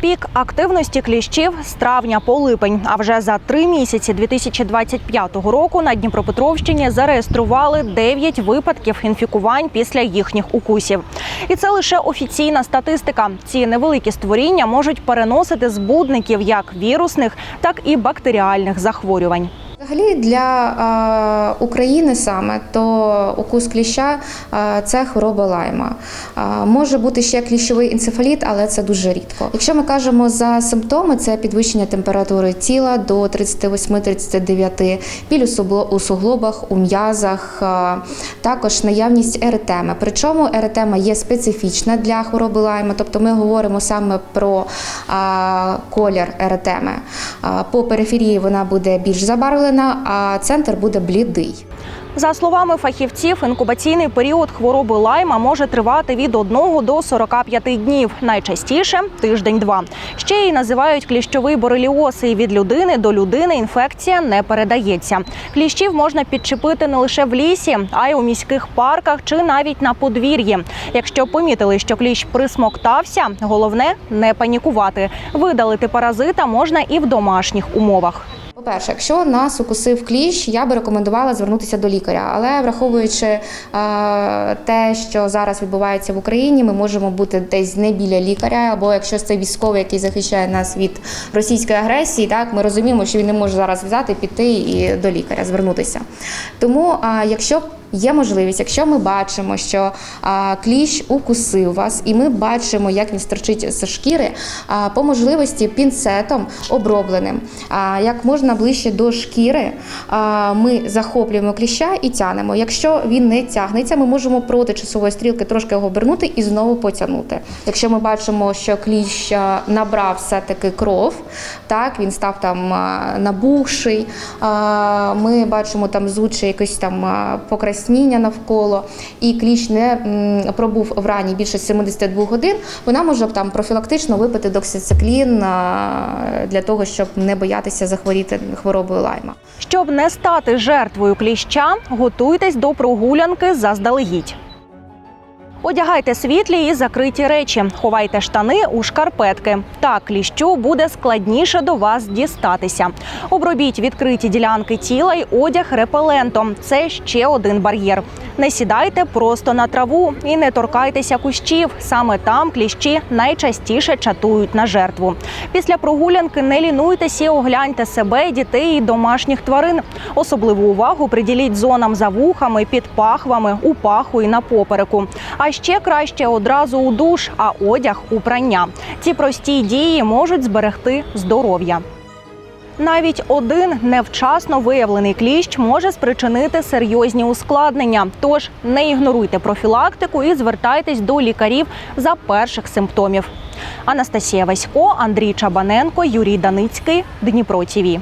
Пік активності кліщів з травня по липень. А вже за три місяці 2025 року на Дніпропетровщині зареєстрували 9 випадків інфікувань після їхніх укусів. І це лише офіційна статистика. Ці невеликі створіння можуть переносити збудників як вірусних, так і бактеріальних захворювань. Взагалі для України саме то укус кліща це хвороба лайма. Може бути ще кліщовий енцефаліт, але це дуже рідко. Якщо ми кажемо за симптоми, це підвищення температури тіла до 38-39, біль у суглобах, у м'язах, також наявність еретеми. Причому еретема є специфічна для хвороби лайма, тобто ми говоримо саме про колір еретеми. По периферії вона буде більш забарвлена, а центр буде блідий. За словами фахівців, інкубаційний період хвороби лайма може тривати від 1 до 45 днів, найчастіше тиждень-два. Ще й називають кліщовий бореліоз, і від людини до людини інфекція не передається. Кліщів можна підчепити не лише в лісі, а й у міських парках чи навіть на подвір'ї. Якщо помітили, що кліщ присмоктався, головне не панікувати. Видалити паразита можна і в домашніх умовах. По-перше, якщо нас укусив кліщ, я би рекомендувала звернутися до лікаря. Але враховуючи е, те, що зараз відбувається в Україні, ми можемо бути десь не біля лікаря, або якщо це військовий, який захищає нас від російської агресії, так ми розуміємо, що він не може зараз взяти, піти і до лікаря звернутися. Тому, е, якщо Є можливість, якщо ми бачимо, що а, кліщ укусив вас, і ми бачимо, як він стерчить з шкіри, а, по можливості пінцетом обробленим, а, як можна ближче до шкіри, а, ми захоплюємо кліща і тянемо. Якщо він не тягнеться, ми можемо проти часової стрілки трошки його обернути і знову потягнути. Якщо ми бачимо, що кліщ набрав все-таки кров, так він став там набухший, а, ми бачимо там зудше якось там а, покраснення навколо, і кліщ не пробув в рані більше 72 годин, вона може там профілактично випити доксициклін для того, щоб не боятися захворіти хворобою лайма. Щоб не стати жертвою кліща, готуйтесь до прогулянки заздалегідь. Одягайте світлі і закриті речі, ховайте штани у шкарпетки. Так кліщу буде складніше до вас дістатися. Обробіть відкриті ділянки тіла й одяг репелентом. Це ще один бар'єр. Не сідайте просто на траву і не торкайтеся кущів. Саме там кліщі найчастіше чатують на жертву. Після прогулянки не лінуйтесь і огляньте себе, дітей і домашніх тварин. Особливу увагу приділіть зонам за вухами, під пахвами, у паху і на попереку. Ще краще одразу у душ, а одяг у прання. Ці прості дії можуть зберегти здоров'я. Навіть один невчасно виявлений кліщ може спричинити серйозні ускладнення. Тож не ігноруйте профілактику і звертайтесь до лікарів за перших симптомів. Анастасія Васько, Андрій Чабаненко, Юрій Даницький, Дніпро ТІВІ.